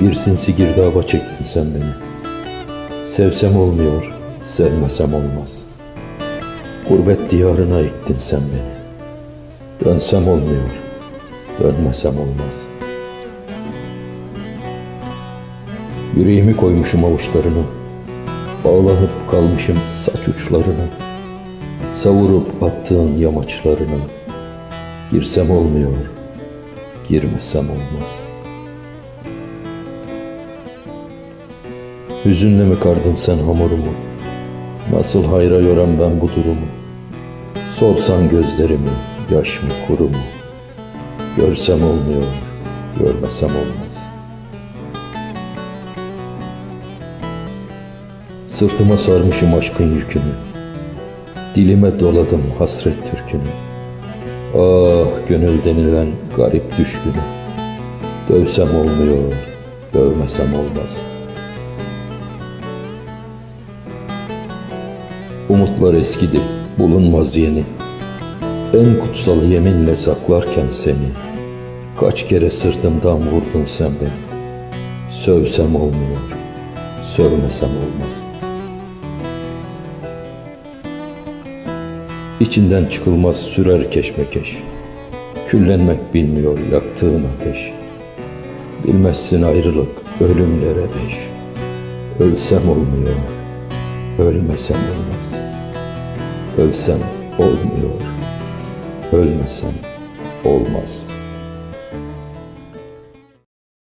Bir sinsi girdaba çektin sen beni. Sevsem olmuyor, sevmesem olmaz. Gurbet diyarına ektin sen beni. Dönsem olmuyor, dönmesem olmaz. Yüreğimi koymuşum avuçlarına. Bağlanıp kalmışım saç uçlarına. Savurup attığın yamaçlarına. Girsem olmuyor, girmesem olmaz. Hüzünle mi kardın sen hamurumu? Nasıl hayra yoran ben bu durumu? Sorsan gözlerimi, yaş mı kuru mu? Görsem olmuyor, görmesem olmaz. Sırtıma sarmışım aşkın yükünü. Dilime doladım hasret türkünü. Ah gönül denilen garip düşkünü. Dövsem olmuyor, dövmesem olmaz. Umutlar eskidi, bulunmaz yeni. En kutsal yeminle saklarken seni. Kaç kere sırtımdan vurdun sen beni. Sövsem olmuyor, sövmesem olmaz. İçinden çıkılmaz sürer keşmekeş. Küllenmek bilmiyor yaktığın ateş. Bilmezsin ayrılık ölümlere eş. Ölsem olmuyor, ölmesem olmaz. Ölsem olmuyor, ölmesem olmaz.''